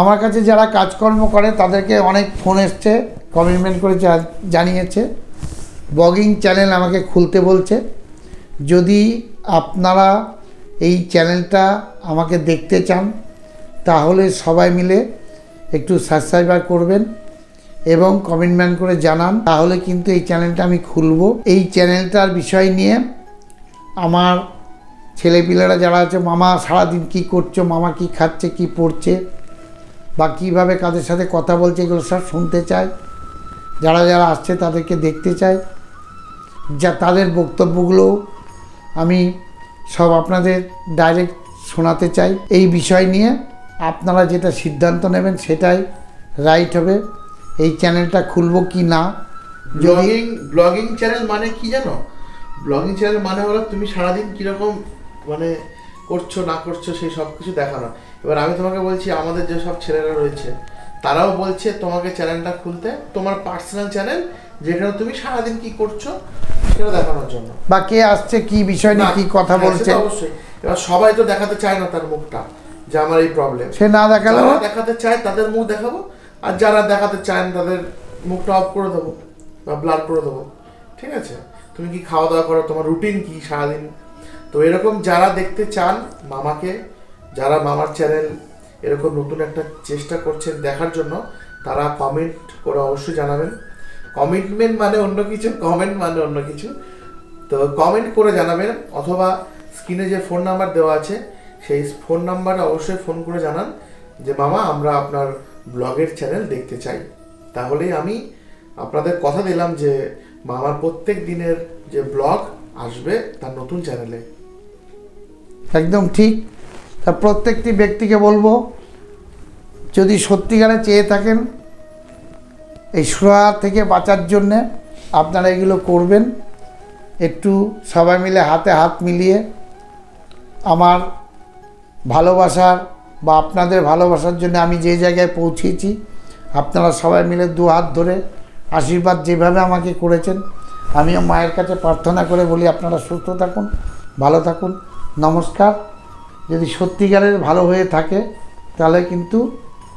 আমার কাছে যারা কাজকর্ম করে, তাদেরকে অনেক ফোন এসছে কমিটমেন্ট করে জানিয়েছে। ব্লগিং চ্যানেল আমাকে খুলতে বলছে। যদি আপনারা এই চ্যানেলটা আমাকে দেখতে চান, তাহলে সবাই মিলে একটু সাবস্ক্রাইবার করবেন এবং কমিটমেন্ট করে জানান। তাহলে কিন্তু এই চ্যানেলটা আমি খুলব। এই চ্যানেলটার বিষয় নিয়ে আমার ছেলেপিলেরা যারা আছে, মামা, সারাদিন কি করছ? মামা কি খাচ্ছে? কি পড়ছে? বা কীভাবে কাদের সাথে কথা বলছে এগুলো সব শুনতে চায়। যারা যারা আসছে তাদেরকে দেখতে চাই যা তাদের বক্তব্যগুলো আমি সব আপনাদের ডাইরেক্ট শোনাতে চাই। এই বিষয় নিয়ে আপনারা যেটা সিদ্ধান্ত নেবেন সেটাই রাইট হবে। এই চ্যানেলটা খুলবো কি না? ব্লগিং ব্লগিং চ্যানেল মানে কি জানো? ব্লগিং চ্যানেল মানে হলো তুমি সারাদিন কীরকম মানে করছ না করছ সেই সব কিছু দেখানো। এবার আমি তোমাকে বলছি আমাদের যে সব ছেলেরা রয়েছে তারাও বলছে তোমাকে চ্যানেলটা খুলতে তোমার পার্সোনাল চ্যানেল যেখানে তুমি সারাদিন কি করছ সেটা দেখানোর জন্য। বা কে আসছে কি বিষয় নিয়ে কি কথা হ্যাঁ, বলছে? অবশ্যই। এবার সবাই তো দেখাতে চায় না তার মুখটা যে আমার এই প্রবলেম সে না দেখালেও? যারা দেখাতে চায় তাদের মুখ দেখাবো আর যারা দেখাতে চায় না তাদের মুখটা অফ করে দেবো বা ব্লার করে দেবো। ঠিক আছে? তুমি কি খাওয়া দাওয়া করো? তোমার রুটিন কি সারাদিন? তো এরকম যারা দেখতে চান মামাকে, যারা মামার চ্যানেল এরকম নতুন একটা চেষ্টা করছেন দেখার জন্য, তারা কমেন্ট করে অবশ্যই জানাবেন। কমিটমেন্ট মানে অন্য কিছু কমেন্ট মানে অন্য কিছু। তো কমেন্ট করে জানাবেন, অথবা স্ক্রিনে যে ফোন নাম্বার দেওয়া আছে, সেই ফোন নাম্বারে অবশ্যই ফোন করে জানান যে, মামা, আমরা আপনার ব্লগের চ্যানেল দেখতে চাই। তাহলেই আমি আপনাদের কথা দিলাম যে, মামার প্রত্যেক দিনের যে ব্লগ আসবে তার নতুন চ্যানেলে। একদম ঠিক। তা প্রত্যেকটি ব্যক্তিকে বলব, যদি সত্যিকারে চেয়ে থাকেন, এই সুরা থেকে বাঁচার জন্যে আপনারা এগুলো করবেন। একটু সবাই মিলে হাতে হাত মিলিয়ে আমার ভালোবাসার বা আপনাদের ভালোবাসার জন্য আমি যে জায়গায় পৌঁছেছি, আপনারা সবাই মিলে দু হাত ধরে আশীর্বাদ যেভাবে আমাকে করেছেন আমিও মায়ের কাছে প্রার্থনা করে বলি, আপনারা সুস্থ থাকুন, ভালো থাকুন, নমস্কার। যদি সত্যিকারের ভালো হয়ে থাকে, তাহলে কিন্তু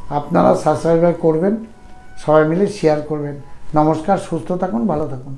আপনারা সাবস্ক্রাইবার করবেন, সবাই মিলে শেয়ার করবেন। নমস্কার, সুস্থ থাকুন, ভালো থাকুন।